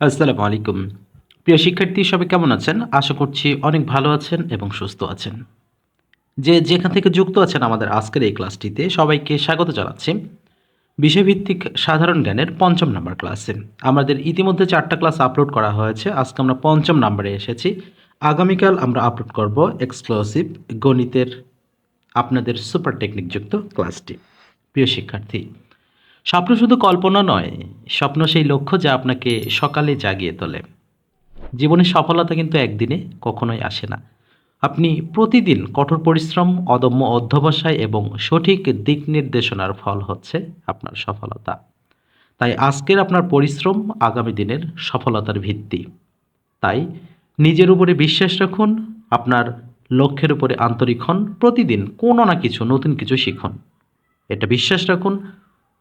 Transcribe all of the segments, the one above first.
আসসালামু আলাইকুম। প্রিয় শিক্ষার্থী, সবাই কেমন আছেন? আশা করছি অনেক ভালো আছেন এবং সুস্থ আছেন। যে যেখান থেকে যুক্ত আছেন আমাদের আজকের এই ক্লাসটিতে সবাইকে স্বাগত জানাচ্ছি। বিষয়ভিত্তিক সাধারণ জ্ঞানের পঞ্চম নাম্বার ক্লাসে। আমাদের ইতিমধ্যে চারটা ক্লাস আপলোড করা হয়েছে। আজকে আমরা পঞ্চম নাম্বারে এসেছি। আগামীকাল আমরা আপলোড করব এক্সক্লুসিভ গণিতের আপনাদের সুপার টেকনিকযুক্ত ক্লাসটি। প্রিয় শিক্ষার্থী স্বপ্ন শুধু কল্পনা নয়, স্বপ্ন সেই লক্ষ্য যা আপনাকে সকালে জাগিয়ে তোলে। জীবনের সফলতা কিন্তু একদিনে কখনোই আসে না। আপনি প্রতিদিন কঠোর পরিশ্রম, অদম্য অধ্যবসায় এবং সঠিক দিক নির্দেশনার ফল হচ্ছে আপনার সফলতা। তাই আজকের আপনার পরিশ্রম আগামী দিনের সফলতার ভিত্তি। তাই নিজের উপরে বিশ্বাস রাখুন, আপনার লক্ষ্যের উপরে আন্তরিক হন, প্রতিদিন কোনো না কিছু, নতুন কিছু শিখুন। এটা বিশ্বাস রাখুন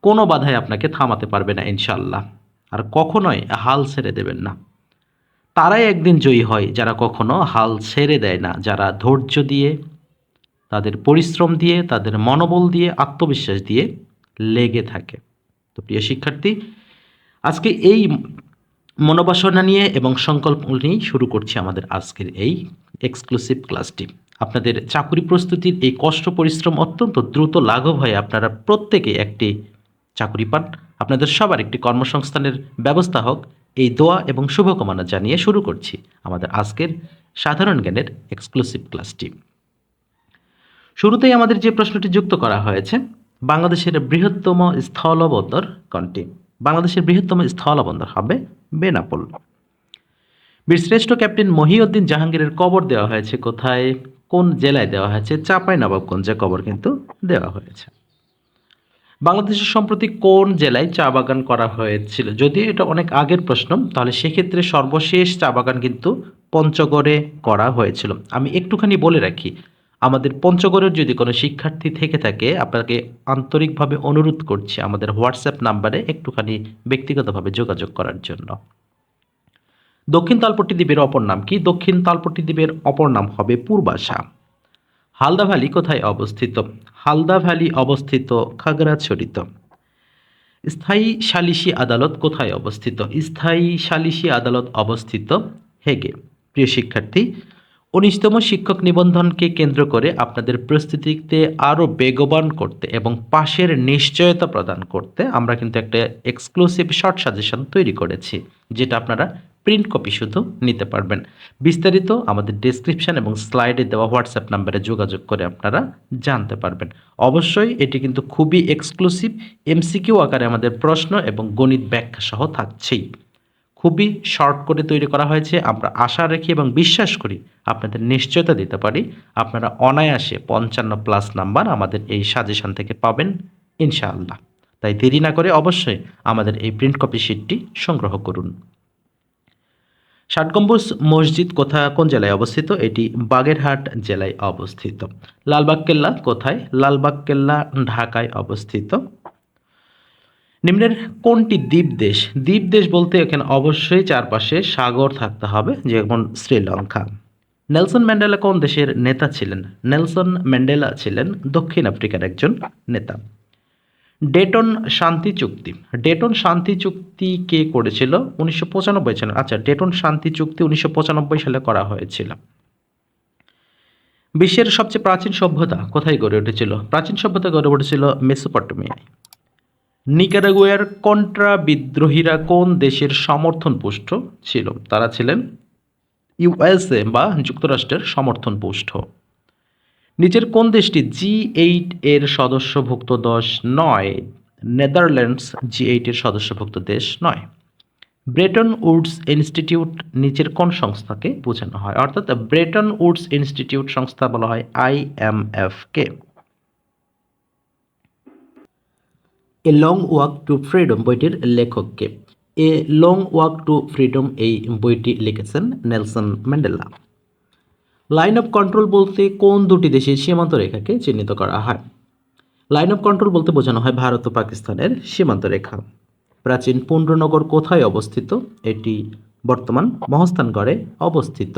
কোনো বাধাই আপনাকে থামাতে পারবে না ইনশাল্লাহ আর কখনোই হাল ছেড়ে দেবেন না। তারাই একদিন জয়ী হয় যারা কখনো হাল ছেড়ে দেয় না, যারা ধৈর্য দিয়ে, তাদের পরিশ্রম দিয়ে, তাদের মনোবল দিয়ে, আত্মবিশ্বাস দিয়ে লেগে থাকে। তো প্রিয় শিক্ষার্থী, আজকে এই মনোবাসনা নিয়ে এবং সংকল্প নিয়েই শুরু করছি আমাদের আজকের এই এক্সক্লুসিভ ক্লাসটি আপনাদের চাকুরি প্রস্তুতির এই কষ্ট পরিশ্রম অত্যন্ত দ্রুত লাঘব হয়ে আপনারা প্রত্যেকে একটি চাকুরি পান। আপনাদের সবার একটি কর্মসংস্থানের ব্যবস্থা হোক। এই দোয়া এবং শুভকামনা জানিয়ে শুরু করছি আমাদের আজকের সাধারণ জ্ঞানের এক্সক্লুসিভ ক্লাসটি শুরুতেই আমাদের যে প্রশ্নটি যুক্ত করা হয়েছে, বাংলাদেশের বৃহত্তম স্থলবন্দর কোনটি? বাংলাদেশের বৃহত্তম স্থলবন্দর হবে বেনাপোল। বীরশ্রেষ্ঠ ক্যাপ্টেন মহিউদ্দিন জাহাঙ্গীরের কবর দেওয়া হয়েছে কোথায়? কোন জেলায় দেওয়া হয়েছে? চাপাই নবাবগঞ্জে কবর কিন্তু দেওয়া হয়েছে। বাংলাদেশের সম্প্রতি কোন জেলায় চা বাগান করা হয়েছিল? যদি এটা অনেক আগের প্রশ্ন, তাহলে সেক্ষেত্রে সর্বশেষ চা বাগান কিন্তু পঞ্চগড়ে করা হয়েছিল। আমি একটুখানি বলে রাখি, আমাদের পঞ্চগড়ের যদি কোনো শিক্ষার্থী থেকে থাকে, আপনাকে আন্তরিকভাবে অনুরোধ করছি আমাদের হোয়াটসঅ্যাপ নাম্বারে একটুখানি ব্যক্তিগতভাবে যোগাযোগ করার জন্য। দক্ষিণ তালপট্টি দ্বীপের অপর নাম কি? দক্ষিণ তালপট্টি দ্বীপের অপর নাম হবে পূর্বাশা। হালদা ভ্যালি কোথায় অবস্থিত? হালদা ভ্যালি অবস্থিত খাগড়াছড়িত। স্থায়ী সালিসি আদালত কোথায় অবস্থিত? স্থায়ী সালিসি আদালত অবস্থিত হেগে। প্রিয় শিক্ষার্থী, উনিশতম শিক্ষক নিবন্ধনকে কেন্দ্র করে আপনাদের প্রস্তুতিতে আরও বেগবান করতে এবং পাশের নিশ্চয়তা প্রদান করতে আমরা কিন্তু একটা এক্সক্লুসিভ শর্ট সাজেশন তৈরি করেছি, যেটা আপনারা প্রিন্ট কপি শুধু নিতে পারবেন। বিস্তারিত আমাদের ডেসক্রিপশন এবং স্লাইডে দেওয়া হোয়াটসঅ্যাপ নাম্বারে যোগাযোগ করে আপনারা জানতে পারবেন। অবশ্যই এটি কিন্তু খুবই এক্সক্লুসিভ এমসিকিউ আকারে আমাদের প্রশ্ন এবং গণিত ব্যাখ্যা সহ থাকছেই। খুবই শর্ট করে তৈরি করা হয়েছে। আমরা আশা রাখি এবং বিশ্বাস করি আপনাদের নিশ্চয়তা দিতে পারি। আপনারা অনায়াসে পঞ্চান্ন প্লাস নাম্বার আমাদের এই সাজেশন থেকে পাবেন, ইনশাআল্লাহ। তাই দেরি না করে অবশ্যই আমাদের এই প্রিন্ট কপি শিটটি সংগ্রহ করুন। ষাট গম্বুজ মসজিদ কোথা কোন জেলায় অবস্থিত? এটি বাগেরহাট জেলায় অবস্থিত। লালবাগ কেল্লা কোথায়? লালবাগ কেল্লা, ঢাকায় অবস্থিত। নিম্নের কোনটি দ্বীপ দেশ? দ্বীপ দেশ বলতে এখানে অবশ্যই চারপাশে সাগর থাকতে হবে, যেমন শ্রীলঙ্কা। নেলসন ম্যান্ডেলা কোন দেশের নেতা ছিলেন? নেলসন ম্যান্ডেলা ছিলেন দক্ষিণ আফ্রিকার একজন নেতা। ডেটন শান্তি চুক্তি। ডেটন শান্তি চুক্তি কে করেছিল? উনিশশো পঁচানব্বই সালে। আচ্ছা ডেটন শান্তি চুক্তি উনিশশো পঁচানব্বই সালে করা হয়েছিল। বিশ্বের সবচেয়ে প্রাচীন সভ্যতা কোথায় গড়ে উঠেছিল? প্রাচীন সভ্যতা গড়ে উঠেছিল মেসোপটমিয়ায় নিকারাগুয়ার কন্ট্রা বিদ্রোহীরা কোন দেশের সমর্থন পুষ্ট ছিল? তারা ছিলেন ইউএসএ বা যুক্তরাষ্ট্রের সমর্থন পুষ্ট নিচের কোন দেশটি জি এইট এর সদস্যভুক্ত দেশ নয়? নেদারল্যান্ডস জি এইট এর সদস্যভুক্ত দেশ নয়। ব্রেটন উডস ইনস্টিটিউট নিচের কোন সংস্থাকে বোঝানো হয়? অর্থাৎ ব্রেটন উডস ইনস্টিটিউট সংস্থা বলা হয় IMF K. A Long Walk to Freedom বইটির লেখককে। A Long Walk to Freedom এই বইটি লিখেছেন Nelson Mandela. Line of control বলতে কোন দুটি দেশের সীমান্ত রেখাকে চিহ্নিত করা হয়? লাইন অফ কন্ট্রোল বলতে বোঝানো হয় ভারত ও পাকিস্তানের সীমান্ত রেখা প্রাচীন পুণ্ডনগর কোথায় অবস্থিত? এটি বর্তমান মহস্থানগড়ে অবস্থিত।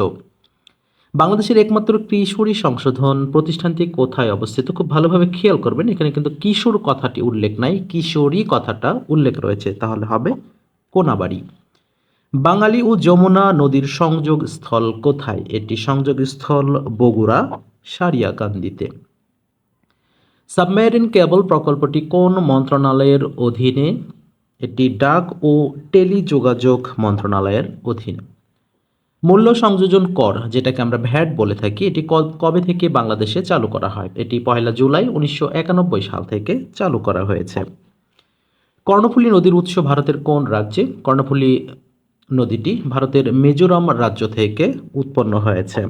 বাংলাদেশের একমাত্র কিশোরী সংশোধন প্রতিষ্ঠানটি কোথায় অবস্থিত? খুব ভালোভাবে খেয়াল করবেন, এখানে কিন্তু কিশোর কথাটি উল্লেখ নাই। কিশোরী কথাটা উল্লেখ রয়েছে, তাহলে হবে কোনাবাড়ি। বাঙালি ও যমুনা নদীর সংযোগ স্থল কোথায়? এটি সংযোগ স্থল বগুড়া, সারিয়াকান্দিতে। সাবমেরিন কেবল প্রকল্পটি কোন মন্ত্রণালয়ের অধীনে? এটি ডাক ও টেলিযোগাযোগ মন্ত্রণালয়ের অধীনে। মূল্য সংযোজন কর, যেটাকে আমরা ভ্যাট বলে থাকি, এটি কবে থেকে বাংলাদেশে চালু করা হয়? এটি পয়লা জুলাই উনিশশো একানব্বই সাল থেকে চালু করা হয়েছে। কর্ণফুলী নদীর উৎস ভারতের কোন রাজ্যে? কর্ণফুলী নদীটি ভারতের মিজোরাম রাজ্য থেকে উৎপন্ন হয়েছে।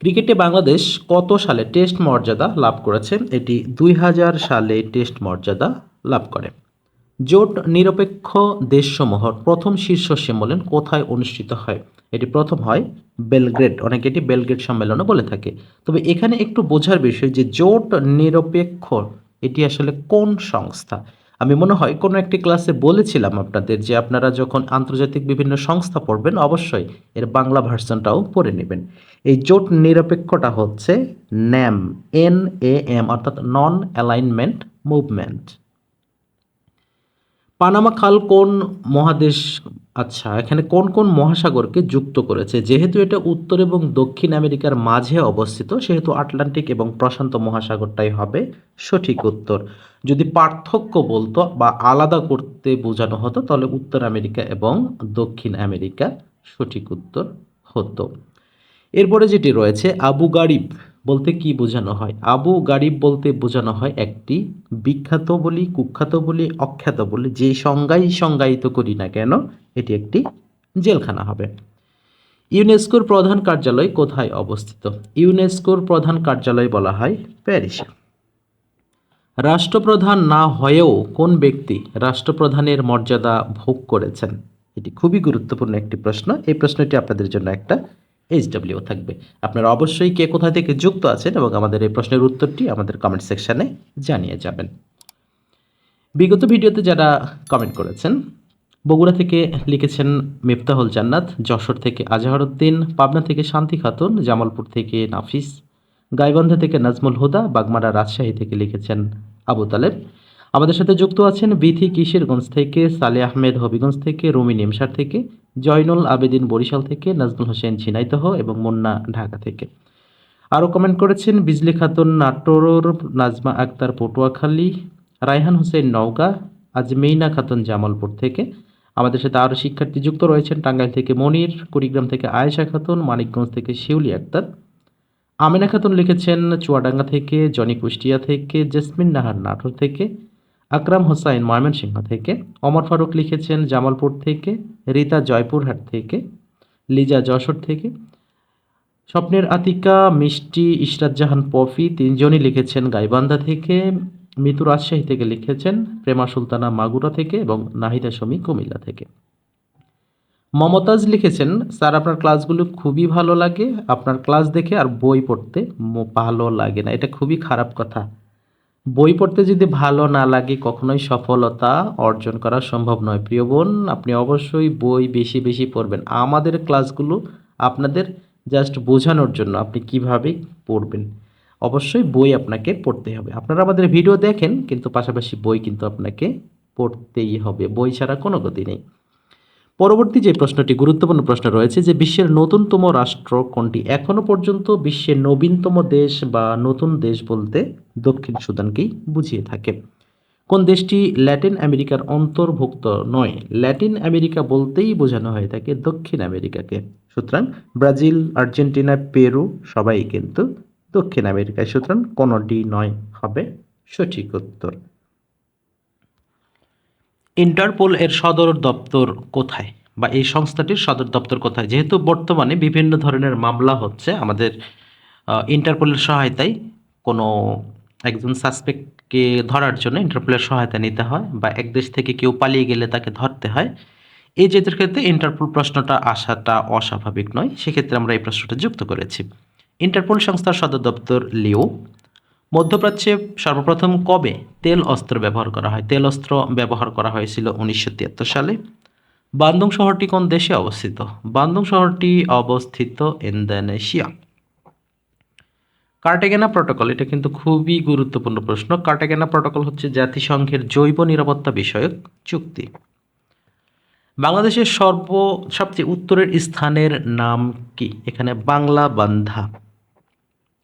ক্রিকেটে বাংলাদেশ কত সালে টেস্ট মর্যাদা লাভ করেছে? এটি দুই হাজার সালে টেস্ট মর্যাদা লাভ করে। জোট নিরপেক্ষ দেশসমূহর প্রথম শীর্ষ সম্মেলন কোথায় অনুষ্ঠিত হয়? এটি প্রথম হয় বেলগ্রেড। অনেকে এটি বেলগ্রেড সম্মেলনও বলে থাকে। তবে এখানে একটু বোঝার বিষয় যে জোট নিরপেক্ষ, এটি আসলে কোন সংস্থা? আমি মনে হয় কোনো একটি ক্লাসে বলেছিলাম আপনাদের যে আপনারা যখন আন্তর্জাতিক বিভিন্ন সংস্থা পড়বেন, অবশ্যই এর বাংলা ভার্সনটাও পড়ে নেবেন। এই জোট নিরপেক্ষটা হচ্ছে ন্যাম, এন এ এম, অর্থাৎ নন অ্যালাইনমেন্ট মুভমেন্ট পানামা খাল কোন মহাদেশ আচ্ছা এখানে কোন কোন মহাসাগরকে যুক্ত করেছে? যেহেতু এটা উত্তর এবং দক্ষিণ আমেরিকার মাঝে অবস্থিত, সেহেতু আটলান্টিক এবং প্রশান্ত মহাসাগরটাই হবে সঠিক উত্তর। যদি পার্থক্য বলতো বা আলাদা করতে বোঝানো হতো, তাহলে উত্তর আমেরিকা এবং দক্ষিণ আমেরিকা সঠিক উত্তর হতো। এরপরে যেটি রয়েছে, আবু গারিব। বলতে কি বোঝানো হয়? আবু গারিব বলতে বোঝানো হয় একটি বিখ্যাত বলি, কুখ্যাত বলি, অখ্যাত বলি, যে সংজ্ঞাই সংজ্ঞায়িত করি না কেন, এটি একটি জেলখানা হবে। ইউনেস্কোর প্রধান কার্যালয় কোথায় অবস্থিত? ইউনেস্কোর প্রধান কার্যালয় বলা হয় প্যারিসে। রাষ্ট্রপ্রধান না হয়েও কোন ব্যক্তি রাষ্ট্রপ্রধানের মর্যাদা ভোগ করেছেন? এটি খুবই গুরুত্বপূর্ণ একটি প্রশ্ন। এই প্রশ্নটি আপনাদের জন্য একটা এইচডব্লিউ থাকবে। আপনারা অবশ্যই কে কোথা থেকে যুক্ত আছেন এবং আমাদের এই প্রশ্নের উত্তরটি আমাদের কমেন্ট সেকশনে জানিয়ে যাবেন। বিগত ভিডিওতে যারা কমেন্ট করেছেন, বগুড়া থেকে লিখেছেন মিফতাহুল জান্নাত, যশোর থেকে আজহারউদ্দিন, পাবনা থেকে শান্তি খাতুন, জামালপুর থেকে নাফিস, গাইবান্ধা থেকে নাজমুল হুদা, বাগমারা রাজশাহী থেকে লিখেছেন আবু তালেব। আমাদের সাথে যুক্ত আছেন বিথি কিশোরগঞ্জ থেকে, সালে আহমেদ হবিগঞ্জ থেকে, রুমি নিমসার থেকে জয়নুল আবেদিন বরিশাল থেকে, নাজমুল হোসেন ঝিনাইদহ এবং মুন্না ঢাকা থেকে। আরও কমেন্ট করেছেন, বিজলি খাতুন নাটোর নাজমা আক্তার পটুয়াখালী, রায়হান হোসেন নওগাঁ, আজমেইনা খাতুন জামালপুর থেকে। আমাদের সাথে আরও শিক্ষার্থী যুক্ত রয়েছেন, টাঙ্গাইল থেকে মনির, কুড়িগ্রাম থেকে আয়েশা খাতুন, মানিকগঞ্জ থেকে শিউলি আক্তার। আমিনা খাতুন লিখেছেন, চুয়াডাঙ্গা থেকে, জনি কুষ্টিয়া থেকে, জেসমিন নাহার নাটোর থেকে। আকরাম হোসাইন ময়মনসিংহ থেকে অমর ফারুক লিখেছেন জামালপুর থেকে, রীতা জয়পুরহাট থেকে, লিজা যশোর থেকে, স্বপ্নের আতিকা, মিষ্টি, ইশরাত জাহান, পফি তিনজনই লিখেছেন গাইবান্ধা থেকে, মিতু রাজশাহী থেকে লিখেছেন প্রেমা সুলতানা মাগুরা থেকে এবং নাহিদা শমী কুমিল্লা থেকে। মমতাজ লিখেছেন, স্যার, আপনার ক্লাসগুলো খুবই ভালো লাগে। আপনার ক্লাস দেখে আর বই পড়তে ভালো লাগে না। এটা খুবই খারাপ কথা। বই পড়তে যদি ভালো না লাগে, কখনোই সফলতা অর্জন করা সম্ভব নয়। প্রিয় বোন, আপনি অবশ্যই বই বেশি বেশি পড়বেন। আমাদের ক্লাসগুলো আপনাদের জাস্ট বোঝানোর জন্য আপনি কীভাবে পড়বেন। অবশ্যই বই আপনাকে পড়তে হবে। আপনারা আমাদের ভিডিও দেখেন, কিন্তু পাশাপাশি বই কিন্তু আপনাকে পড়তেই হবে। বই ছাড়া কোনো গতি নেই। পরবর্তী যে প্রশ্নটি গুরুত্বপূর্ণ প্রশ্ন রয়েছে যে বিশ্বের নতুনতম রাষ্ট্র কোনটি? এখনও পর্যন্ত বিশ্বের নবীনতম দেশ বা নতুন দেশ বলতে দক্ষিণ সুদানকেই বুঝিয়ে থাকে। কোন দেশটি ল্যাটিন আমেরিকার অন্তর্ভুক্ত নয়? ল্যাটিন আমেরিকা বলতেই বোঝানো হয়ে থাকে দক্ষিণ আমেরিকাকে। সুতরাং ব্রাজিল, আর্জেন্টিনা, পেরু সবাই কিন্তু দক্ষিণ আমেরিকায়, সুতরাং কোনটি নয় হবে সঠিক উত্তর। ইন্টারপোল এর সদর দপ্তর কোথায়? বা এই সংস্থাটির সদর দপ্তর কোথায়? যেহেতু বর্তমানে বিভিন্ন ধরনের মামলা হচ্ছে, আমাদের ইন্টারপোলের সহায়তায় কোনো একজন সাসপেক্টকে ধরার জন্য ইন্টারপোলের সহায়তা নিতে হয় বা এক দেশ থেকে কেউ পালিয়ে গেলে তাকে ধরতে হয়। এই যেটার ক্ষেত্রে ইন্টারপোল প্রশ্নটা আসাটা অস্বাভাবিক নয়, সেক্ষেত্রে আমরা এই প্রশ্নটা যুক্ত করেছি। ইন্টারপোল সংস্থার সদর দপ্তর লিও। মধ্যপ্রাচ্যে সর্বপ্রথম কবে তেল অস্ত্র ব্যবহার করা হয়? তেল অস্ত্র ব্যবহার করা হয়েছিল উনিশশো তিয়াত্তর সালে। বান্দং শহরটি কোন দেশে অবস্থিত? বান্দং শহরটি অবস্থিত ইন্দোনেশিয়া। কার্টেগেনা প্রটোকল, এটা কিন্তু খুবই গুরুত্বপূর্ণ প্রশ্ন। কার্টেগেনা প্রটোকল হচ্ছে জাতিসংঘের জৈব নিরাপত্তা বিষয়ক চুক্তি। বাংলাদেশের সর্ব, সবচেয়ে উত্তরের স্থানের নাম কি? এখানে বাংলা বান্ধা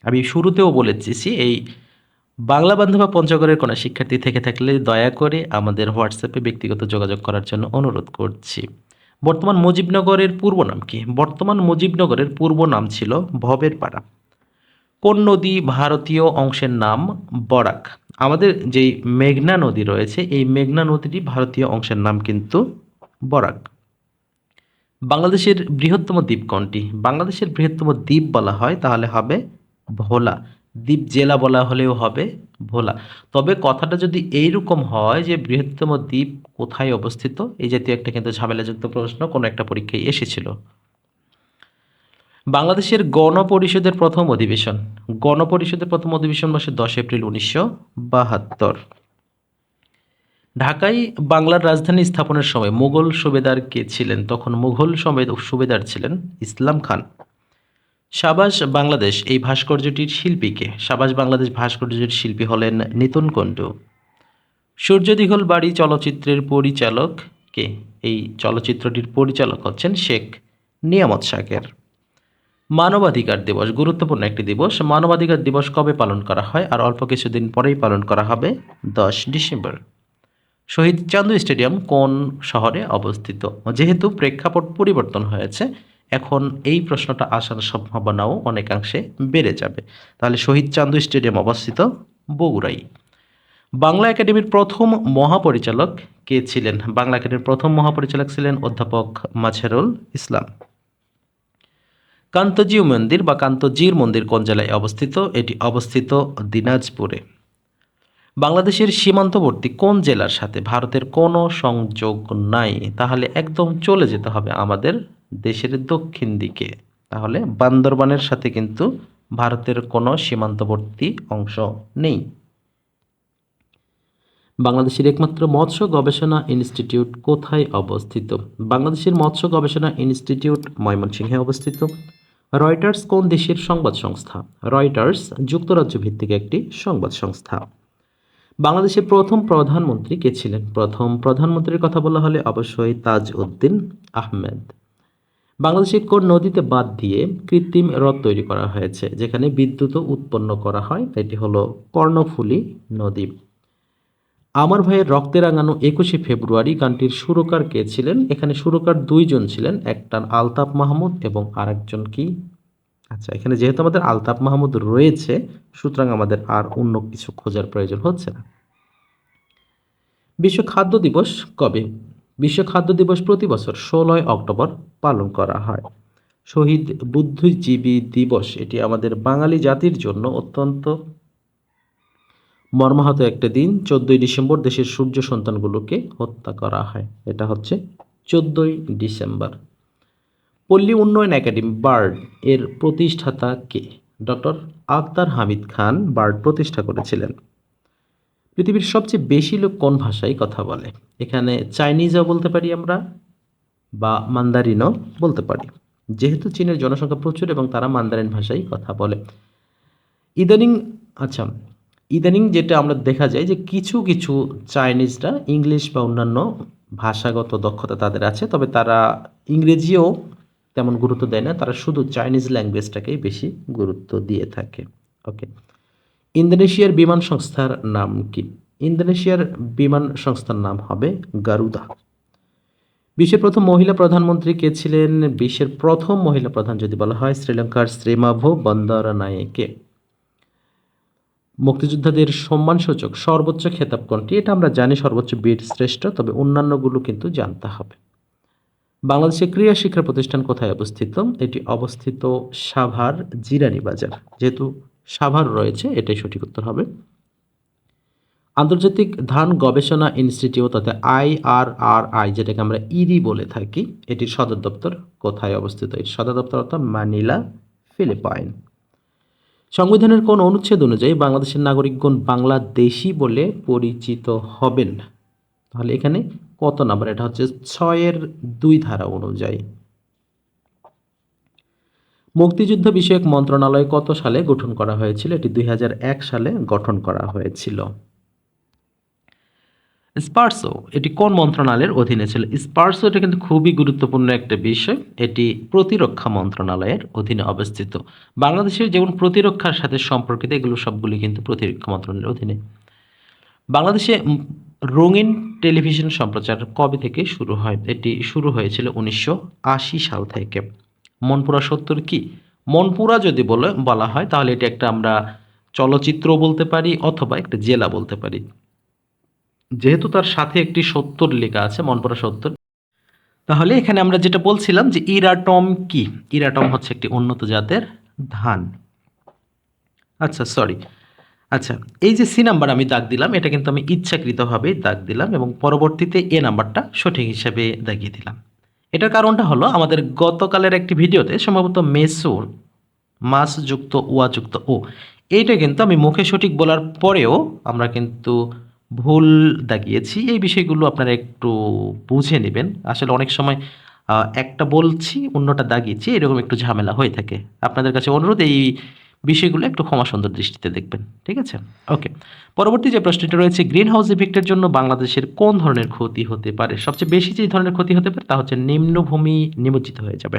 আমি শুরুতেও বলেছি, এই বাংলা বান্ধব পঞ্চগড়ের কোনো শিক্ষার্থী থেকে থাকলে দয়া করে আমাদের হোয়াটসঅ্যাপে ব্যক্তিগত যোগাযোগ করার জন্য অনুরোধ করছি। বর্তমান মুজিবনগরের পূর্ব নাম কি? বর্তমান মুজিবনগরের পূর্ব নাম ছিল ভবের পাড়া কোন নদী ভারতীয় অংশের নাম? বরাক। আমাদের যেই মেঘনা নদী রয়েছে, এই মেঘনা নদীটি ভারতীয় অংশের নাম কিন্তু বরাক। বাংলাদেশের বৃহত্তম দ্বীপ কোনটি বাংলাদেশের বৃহত্তম দ্বীপ বলা হয়, তাহলে হবে ভোলা। দ্বীপ জেলা বলা হলেও হবে ভোলা। তবে কথাটা যদি এইরকম হয় যে বৃহত্তম দ্বীপ কোথায় অবস্থিত, এই জাতীয় একটা কিন্তু ঝামেলাযুক্ত প্রশ্ন, কোনো একটা পরীক্ষায় এসেছিল। বাংলাদেশের গণপরিষদের প্রথম অধিবেশন। গণপরিষদের প্রথম অধিবেশন বসে দশ এপ্রিল উনিশশো বাহাত্তর। ঢাকায় বাংলার রাজধানী স্থাপনের সময় মুঘল সুবেদার কে ছিলেন? তখন মুঘল সুবেদার ছিলেন ইসলাম খান। সাবাস বাংলাদেশ এই ভাস্কর্যটির শিল্পীকে, সাবাস বাংলাদেশ ভাস্কর্যটির শিল্পী হলেন নিতুন কুণ্ডু সূর্য দিঘল বাড়ি চলচ্চিত্রের পরিচালক কে? এই চলচ্চিত্রটির পরিচালক হচ্ছেন শেখ নিয়ামত শাকের। মানবাধিকার দিবস, গুরুত্বপূর্ণ একটি দিবস। মানবাধিকার দিবস কবে পালন করা হয় আর অল্প কিছুদিন পরেই পালন করা হবে দশ ডিসেম্বর। শহীদ চান্দু স্টেডিয়াম কোন শহরে অবস্থিত? যেহেতু প্রেক্ষাপট পরিবর্তন হয়েছে এখন এই প্রশ্নটা আসার সম্ভাবনাও অনেকাংশে বেড়ে যাবে। তাহলে শহীদ চান্দু স্টেডিয়াম অবস্থিত বগুড়াই। বাংলা একাডেমির প্রথম মহাপরিচালক কে ছিলেন? বাংলা একাডেমির প্রথম মহাপরিচালক ছিলেন অধ্যাপক মাছেরুল ইসলাম। কান্তজিউ মন্দির বা কান্তজির মন্দির কোন জেলায় অবস্থিত? এটি অবস্থিত দিনাজপুরে। বাংলাদেশের সীমান্তবর্তী কোন জেলার সাথে ভারতের কোনো সংযোগ নাই? তাহলে একদম চলে যেতে হবে আমাদের দেশের দক্ষিণ দিকে। তাহলে বান্দরবানের সাথে কিন্তু ভারতের কোনো সীমান্তবর্তী অংশ নেই। বাংলাদেশের একমাত্র মৎস্য গবেষণা ইনস্টিটিউট কোথায় অবস্থিত? বাংলাদেশের মৎস্য গবেষণা ইনস্টিটিউট ময়মনসিংহে অবস্থিত। রয়টার্স কোন দেশের সংবাদ সংস্থা? রয়টার্স যুক্তরাজ্য ভিত্তিক একটি সংবাদ সংস্থা। বাংলাদেশের প্রথম প্রধানমন্ত্রী কে ছিলেন? প্রথম প্রধানমন্ত্রীর কথা বলা হলে অবশ্যই তাজ উদ্দিন আহমেদ। বাংলাদেশে কোন নদীতে বাদ দিয়ে কৃত্রিম হ্রদ তৈরি করা হয়েছে? যেখানে বিদ্যুৎও উৎপন্ন করা হয় এটি হলো কর্ণফুলী নদী। আমার ভাইয়ের রক্তে রাঙানো একুশে ফেব্রুয়ারি গানটির সুরকার কে ছিলেন? এখানে সুরকার দুইজন ছিলেন একটা আলতাফ মাহমুদ এবং আরেকজন কি? আচ্ছা এখানে যেহেতু আমাদের আলতাফ মাহমুদ রয়েছে, সুতরাং আমাদের আর অন্য কিছু খোঁজার প্রয়োজন হচ্ছে না। বিশ্ব খাদ্য দিবস কবে? বিশ্ব খাদ্য দিবস প্রতি বছর ষোলোই অক্টোবর পালন করা হয়। শহীদ বুদ্ধিজীবী দিবস, এটি আমাদের বাঙালি জাতির জন্য অত্যন্ত মর্মাহত একটা দিন। চোদ্দই ডিসেম্বর দেশের সূর্য সন্তানগুলোকে হত্যা করা হয়। এটা হচ্ছে চোদ্দই ডিসেম্বর। পল্লী উন্নয়ন একাডেমি, বার্ড, এর প্রতিষ্ঠাতা কে? ডক্টর আক্তার হামিদ খান বার্ড প্রতিষ্ঠা করেছিলেন। পৃথিবীর সবচেয়ে বেশি লোক কোন ভাষায় কথা বলে? এখানে চাইনিজও বলতে পারি আমরা, বা মান্দারিনও বলতে পারি। যেহেতু চীনের জনসংখ্যা প্রচুর এবং তারা মান্দারিন ভাষায় কথা বলে। ইদানিং আচ্ছা ইদানিং যেটা আমরা দেখা যায় যে কিছু কিছু চাইনিজরা ইংলিশ বা অন্যান্য ভাষাগত দক্ষতা তাদের আছে, তবে তারা ইংরেজিও তেমন গুরুত্ব দেয় না। তারা শুধু চাইনিজ ল্যাঙ্গুয়েজটাকেই বেশি গুরুত্ব দিয়ে থাকে। ওকে ইন্দোনেশিয়ার বিমান সংস্থার নাম কি? ইন্দোনেশিয়ার বিমান সংস্থার নাম হবে গারুদা। বিশ্বের প্রথম মহিলা প্রধানমন্ত্রী কে ছিলেন? বিশ্বের প্রথম মহিলা প্রধান যদি বলা হয়, শ্রীলঙ্কার শ্রীমাভো বন্দরনায়েকে। মুক্তিযোদ্ধাদের সম্মানসূচক সর্বোচ্চ খেতাব কোনটি? এটা আমরা জানি, সর্বোচ্চ বীর শ্রেষ্ঠ, তবে অন্যান্যগুলো কিন্তু জানতে হবে। বাংলাদেশের ক্রীড়া শিক্ষা প্রতিষ্ঠান কোথায় অবস্থিত? এটি অবস্থিত সাভার জিরানি বাজার। যেহেতু সাভার রয়েছে, এটাই সঠিক উত্তর হবে। আন্তর্জাতিক ধান গবেষণা ইনস্টিটিউট অর্থাৎ আইআরআরআই যেটাকে আমরা ইডি বলে থাকি, এটির সদর দপ্তর কোথায় অবস্থিত? এর সদর দপ্তর অর্থাৎ ম্যানিলা ফিলিপাইন। সংবিধানের কোন অনুচ্ছেদ অনুযায়ী বাংলাদেশের নাগরিকগণ বাংলাদেশি বলে পরিচিত হবেন তাহলে এখানে কত নাম্বার? এটা হচ্ছে ছয়ের দুই ধারা অনুযায়ী। মুক্তিযুদ্ধ বিষয়ক মন্ত্রণালয় কত সালে গঠন করা হয়েছিল? এটি দুই হাজার এক সালে গঠন করা হয়েছিল। স্পার্সো, এটি কোন মন্ত্রণালয়ের অধীনে ছিল? স্পার্সো, এটা কিন্তু খুবই গুরুত্বপূর্ণ একটা বিষয়। এটি প্রতিরক্ষা মন্ত্রণালয়ের অধীনে অবস্থিত। বাংলাদেশের যেমন প্রতিরক্ষার সাথে সম্পর্কিত, এগুলো সবগুলি কিন্তু প্রতিরক্ষা মন্ত্রণালয়ের অধীনে। বাংলাদেশে রঙিন টেলিভিশন সম্প্রচার কবে থেকে শুরু হয়? এটি শুরু হয়েছিল উনিশশো আশি সাল থেকে। মনপুরা সত্তর কি? মনপুরা যদি বলে, বলা হয়, তাহলে এটি একটা আমরা চলচ্চিত্র বলতে পারি অথবা একটা জেলা বলতে পারি। যেহেতু তার সাথে একটি সত্তর লেখা আছে, মনপুরা সত্তর। তাহলে এখানে আমরা যেটা বলছিলাম যে ইরাটম কি? ইরাটম হচ্ছে একটি উন্নত জাতের ধান। আচ্ছা সরি আচ্ছা এই যে সি নাম্বার আমি দাগ দিলাম, এটা কিন্তু আমি ইচ্ছাকৃতভাবেই দাগ দিলাম এবং পরবর্তীতে এ নাম্বারটা সঠিক হিসাবে দাগিয়ে দিলাম। এটার কারণটা হলো আমাদের গতকালের একটি ভিডিওতে সম্ভবত মেসুর মাস যুক্ত ওয়া যুক্ত ও এইটা কিন্তু আমি মুখে সঠিক বলার পরেও আমরা কিন্তু ভুল দাগিয়েছি। এই বিষয়গুলো আপনারা একটু বুঝে নেবেন। আসলে অনেক সময় একটা বলছি, অন্যটা দাগিয়েছি, এরকম একটু ঝামেলা হয়ে থাকে। আপনাদের কাছে অনুরোধ, এই বিষয়গুলো একটু ক্ষমা সুন্দর দৃষ্টিতে দেখবেন, ঠিক আছে? ওকে পরবর্তী যে প্রশ্নটি রয়েছে গ্রিন হাউস ইফেক্টের জন্য বাংলাদেশের কোন ধরনের ক্ষতি হতে পারে? সবচেয়ে বেশি যে ধরনের ক্ষতি হতে পারে তা হচ্ছে নিম্নভূমি নিমজ্জিত হয়ে যাবে।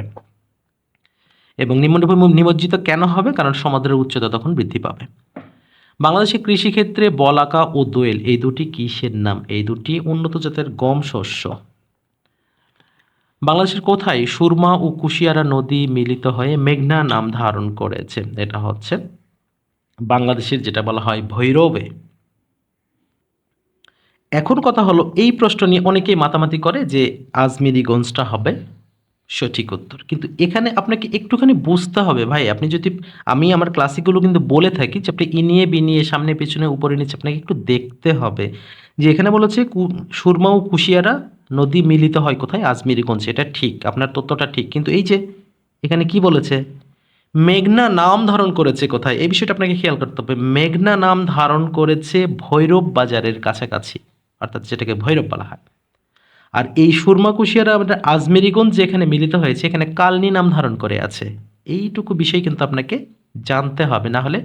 এবং নিম্নভূমি নিমজ্জিত কেন হবে? কারণ সমুদ্রের উচ্চতা তখন বৃদ্ধি পাবে। বাংলাদেশের কৃষিক্ষেত্রে বলাকা ও দোয়েল, এই দুটি কিসের নাম? এই দুটি উন্নত জাতের গম শস্য। বাংলাদেশের কোথায় সুরমা ও কুশিয়ারা নদী মিলিত হয়ে মেঘনা নাম ধারণ করেছে? এটা হচ্ছে বাংলাদেশের যেটা বলা হয় ভৈরবে। এখন কথা হলো এই প্রশ্ন নিয়ে অনেকেই মাতামাতি করে যে আজমিরিগঞ্জটা হবে সঠিক উত্তর। কিন্তু এখানে আপনাকে একটুখানি বুঝতে হবে ভাই, আপনি যদি আমি আমার ক্লাসিকগুলো কিন্তু বলে থাকি যে আপনি ইনিয়ে বিনিয়ে, সামনে পেছনে, উপরে নিচে, আপনাকে একটু দেখতে হবে। যে এখানে বলেছে সুরমা ও কুশিয়ারা নদী মিলিত হয় কোথায়? আজমিরিগঞ্জে। এটা ঠিক, আপনার তথ্যটা ঠিক। কিন্তু এই যে, এখানে কি বলেছে? মেঘনা নাম ধারণ করেছে কোথায়? এই বিষয়টা আপনাকে খেয়াল করতে হবে। মেঘনা নাম ধারণ করেছে ভৈরব বাজারের কাছাকাছি, অর্থাৎ যেটাকে ভৈরব বলা হয়। আর এই সুরমা কুশিয়ারা আমাদের আজমেরিগঞ্জ যেখানে মিলিত হয়েছে, এখানে কালনি নাম ধারণ করে আছে। এইটুকু বিষয় কিন্তু আপনাকে জানতে হবে। না হলে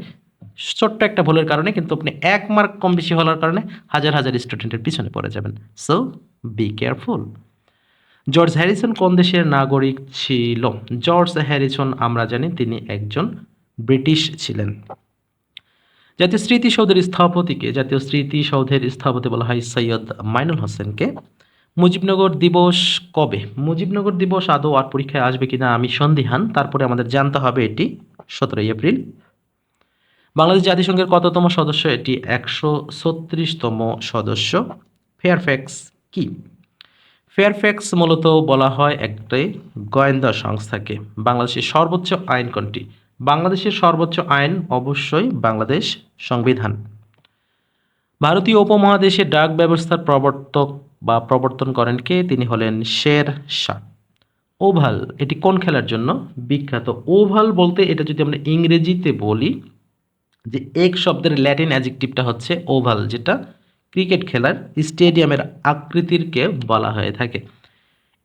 ছোট্ট একটা ভুলের কারণে কিন্তু আপনি এক মার্ক কম বেশি হওয়ার কারণে হাজার হাজার স্টুডেন্টের পিছনে পড়ে যাবেন। So be careful George Harrison কোন দেশের নাগরিক ছিল? জর্জ হ্যারিসন আমরা জানি তিনি একজন ব্রিটিশ ছিলেন। জাতীয় স্মৃতিসৌধের স্থপতিকে, জাতীয় স্মৃতিসৌধের স্থপতি বলা হয় সৈয়দ মাইনুল হোসেনকে। মুজিবনগর দিবস কবে? মুজিবনগর দিবস আদৌ আর পরীক্ষায় আসবে কিনা আমি সন্দিহান। তারপরে আমাদের জানতে হবে এটি সতেরোই এপ্রিল। বাংলাদেশ জাতিসংঘের কততম সদস্য? এটি একশো ছত্রিশতম সদস্য। ফেয়ারফ্যাক্স কি? ফেয়ারফ্যাক্স মূলত বলা হয় একটাই গোয়েন্দা সংস্থাকে। বাংলাদেশের সর্বোচ্চ আইন কোনটি? বাংলাদেশের সর্বোচ্চ আইন অবশ্যই বাংলাদেশ সংবিধান। ভারতীয় উপমহাদেশে ডাক ব্যবস্থার প্রবর্তক বা প্রবর্তন করেন কে? তিনি হলেন শের শাহ। ওভাল, এটি কোন খেলার জন্য? বিখ্যাত ওভাল বলতে এটা যদি আমরা ইংরেজিতে বলি, যে এক শব্দের ল্যাটিন অ্যাজেক্টিভটা হচ্ছে ওভাল, যেটা ক্রিকেট খেলার স্টেডিয়ামের আকৃতিরকে বলা হয়ে থাকে।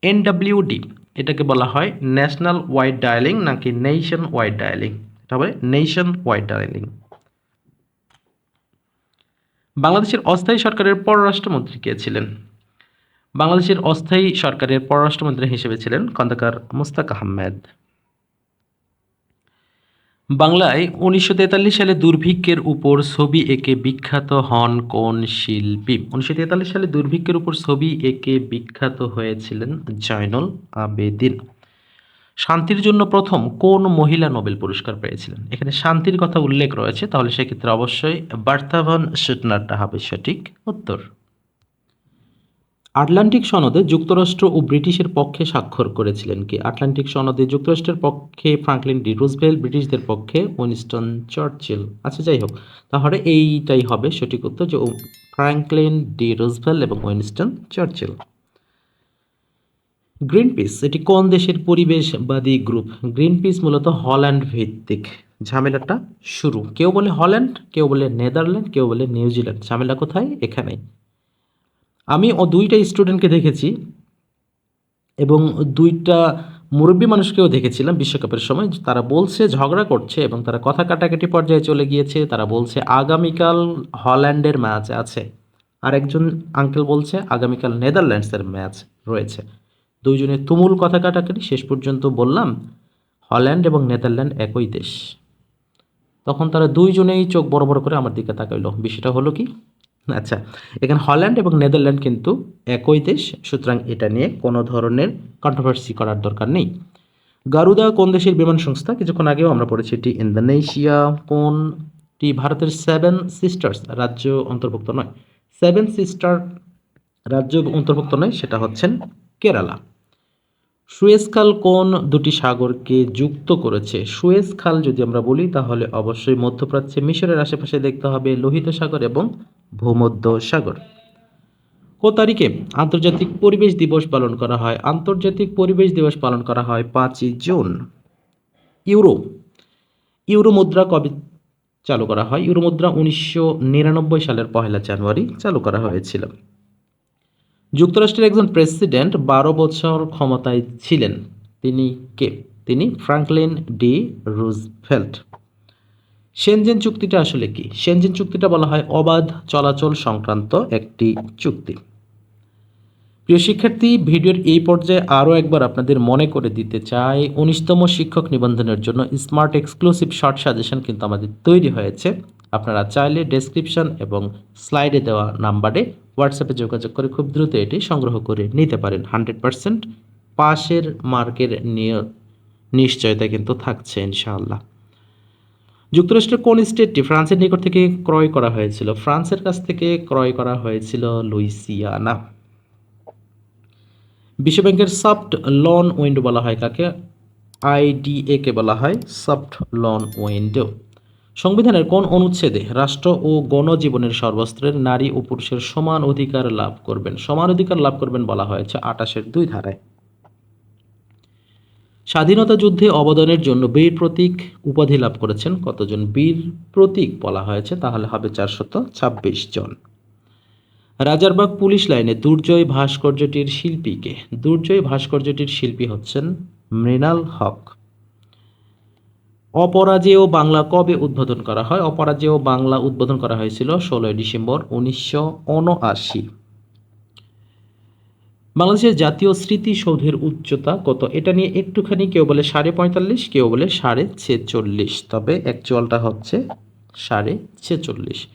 এনডাব্লিউডি, এটাকে বলা হয় ন্যাশনাল ওয়াইড ডায়ালিং নাকি নেশন ওয়াইড ডায়ালিং? এটা বলে নেশন ওয়াইড ডায়ালিং। বাংলাদেশের অস্থায়ী সরকারের পররাষ্ট্রমন্ত্রী কে ছিলেন? বাংলাদেশের অস্থায়ী সরকারের পররাষ্ট্রমন্ত্রী হিসেবে ছিলেন খন্দকার মুস্তাক আহমেদ। বাংলায় উনিশশো তেতাল্লিশ সালে দুর্ভিক্ষের উপর ছবি এঁকে বিখ্যাত হন কোন শিল্পী? উনিশশো তেতাল্লিশ সালে দুর্ভিক্ষের উপর ছবি এঁকে বিখ্যাত হয়েছিলেন জয়নুল আবেদিন। শান্তির জন্য প্রথম কোন মহিলা নোবেল পুরস্কার পেয়েছিলেন? এখানে শান্তির কথা উল্লেখ রয়েছে, তাহলে সেক্ষেত্রে অবশ্যই বার্তাভন সুটনারটা হবে সঠিক উত্তর। আটলান্টিক সনদে যুক্তরাষ্ট্র ও ব্রিটিশের পক্ষে স্বাক্ষর করেছিলেন কি? আটলান্টিক সনদে যুক্তরাষ্ট্রের পক্ষে ফ্রাঙ্কলিন ডি রুজভেল ব্রিটিশদের পক্ষে উইনস্টন চার্চিল। আচ্ছা যাই হোক, তাহলে এইটাই হবে সঠিক উত্তর যে ফ্রাঙ্কলিন ডি রুজভেল এবং উইনস্টন চার্চিল। গ্রিন পিস এটি কোন দেশের পরিবেশবাদী গ্রুপ? গ্রিন পিস মূলত হল্যান্ড ভিত্তিক। ঝামেলাটা শুরু। কেউ বলে হল্যান্ড, কেউ বলে নেদারল্যান্ড, কেউ বলে নিউজিল্যান্ড। ঝামেলা কোথায়? এখানেই। আমি ও দুইটা স্টুডেন্টকে দেখেছি এবং দুইটা মুরব্বী মানুষকেও দেখেছিলাম বিশ্বকাপের সময়। তারা বলছে, ঝগড়া করছে এবং তারা কথা কাটাকাটি পর্যায়ে চলে গিয়েছে। তারা বলছে, আগামীকাল হল্যান্ডের ম্যাচ আছে। আর একজন আঙ্কেল বলছে, আগামীকাল নেদারল্যান্ডসের ম্যাচ রয়েছে। দুইজনে তুমুল কথা কাটাকাটি, শেষ পর্যন্ত বললাম, হল্যান্ড এবং নেদারল্যান্ড একই দেশ। তখন তারা দুইজনেই চোখ বড় বড় করে আমার দিকে তাকাইলো। বিষয়টা হলো কি? আচ্ছা এখানে হল্যান্ড এবং নেদারল্যান্ড কিন্তু একই দেশ, সুতরাং এটা নিয়ে কোনো ধরনের কন্ট্রোভার্সি করার দরকার নেই। গারুদা কোন দেশের বিমান সংস্থা? কিছুক্ষণ আগেও আমরা পড়েছি এটি ইন্দোনেশিয়া। কোনটি ভারতের সেভেন সিস্টার্স রাজ্য অন্তর্ভুক্ত নয়? সেভেন সিস্টার রাজ্য অন্তর্ভুক্ত নয়, সেটা হচ্ছেন কেরালা। সুয়েজ খাল কোন দুটি সাগরকে যুক্ত করেছে? সুয়েজ খাল যদি আমরা বলি, তাহলে অবশ্যই মধ্যপ্রাচ্যে মিশরের আশেপাশে দেখতে হবে লোহিত সাগর এবং ভূমধ্য সাগর। কত তারিখে আন্তর্জাতিক পরিবেশ দিবস পালন করা হয়। আন্তর্জাতিক পরিবেশ দিবস পালন করা হয় পাঁচই জুন। ইউরো। ইউরো মুদ্রা কবে চালু করা হয়? ইউরো মুদ্রা উনিশশো নিরানব্বই সালের পহেলা জানুয়ারি চালু করা হয়েছিল। যুক্তরাষ্ট্রের একজন প্রেসিডেন্ট বারো বছর ক্ষমতায় ছিলেন। তিনি কে? তিনি ফ্রাঙ্কলিন ডি রুজভেল্ট। সেনজেন চুক্তিটা আসলে কি? সেনজেন চুক্তিটা বলা হয় অবাধ চলাচল সংক্রান্ত একটি চুক্তি। প্রিয় শিক্ষার্থী, ভিডিওর এই পর্যায়ে আরও একবার আপনাদের মনে করে দিতে চাই, উনিশতম শিক্ষক নিবন্ধনের জন্য স্মার্ট এক্সক্লুসিভ শর্ট সাজেশন কিন্তু আমাদের তৈরি হয়েছে। আপনারা চাইলে ডেসক্রিপশন এবং স্লাইডে দেওয়া নাম্বারে হোয়াটসঅ্যাপে যোগাযোগ করে খুব দ্রুত এটি সংগ্রহ করে নিতে পারেন। হান্ড্রেড পারসেন্ট পাশের মার্কের নিয়- নিশ্চয়তা কিন্তু থাকছে ইনশাআল্লাহ। যুক্তরাষ্ট্রের কোন স্টেটটি? ফ্রান্সের নিকট থেকে ক্রয় করা হয়েছিল। ফ্রান্সের কাছ থেকে ক্রয় করা হয়েছিল লুইসিয়ানা। বিশ্বব্যাংকের সফট লোন উইন্ডো বলা হয় কাকে? আইডিএ কে বলা হয়, সফট লোন উইন্ডো সংবিধানের কোন অনুচ্ছেদে রাষ্ট্র ও গণজীবনের সর্বস্তরের নারী ও পুরুষের সমান অধিকার লাভ করবেন? সমান অধিকার লাভ করবেন বলা হয়েছে আটাশের দুই ধারায়। স্বাধীনতা যুদ্ধে অবদানের জন্য বীর প্রতীক উপাধি লাভ করেছেন কতজন বীর প্রতীক বলা হয়েছে? তাহলে হবে চারশত ছাব্বিশ জন। রাজারবাগ পুলিশ লাইনে দুর্জয় ভাস্কর্যটির শিল্পীকে। দুর্জয় ভাস্কর্যটির শিল্পী হচ্ছেন মৃণাল হক। অপরাজেয় বাংলা কবে উদ্বোধন করা হয়? অপরাজেয় বাংলা উদ্বোধন করা হয়েছিল ষোলোই ডিসেম্বর উনিশশো উনআশি বাংলাদেশের জাতীয় স্মৃতিসৌধের উচ্চতা কত? এটা নিয়ে একটুখানি কেউ বলে সাড়ে পঁয়তাল্লিশ, কেউ বলে সাড়ে ছেচল্লিশ। তবে অ্যাকচুয়ালটা হচ্ছে সাড়ে ছেচল্লিশ।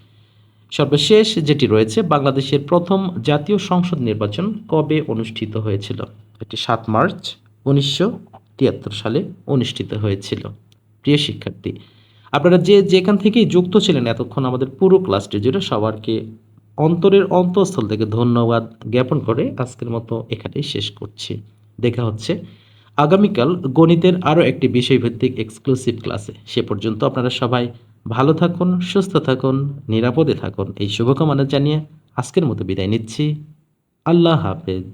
সর্বশেষ যেটি রয়েছে, বাংলাদেশের প্রথম জাতীয় সংসদ নির্বাচন কবে অনুষ্ঠিত হয়েছিল? এটি সাত মার্চ উনিশশো তিয়াত্তর সালে অনুষ্ঠিত হয়েছিল। প্রিয় শিক্ষার্থী, আপনারা যে যেখান থেকেই যুক্ত ছিলেন এতক্ষণ আমাদের পুরো ক্লাসটি জুড়ে সবারকে অন্তরের অন্তঃস্থল থেকে ধন্যবাদ জ্ঞাপন করে আজকের মতো এখানেই শেষ করছি। দেখা হচ্ছে আগামীকাল গণিতের আরও একটি বিষয়ভিত্তিক এক্সক্লুসিভ ক্লাসে সে পর্যন্ত আপনারা সবাই ভালো থাকুন, সুস্থ থাকুন, নিরাপদে থাকুন। এই শুভকামনা জানিয়ে আজকের মতো বিদায় নিচ্ছি। আল্লাহ হাফেজ।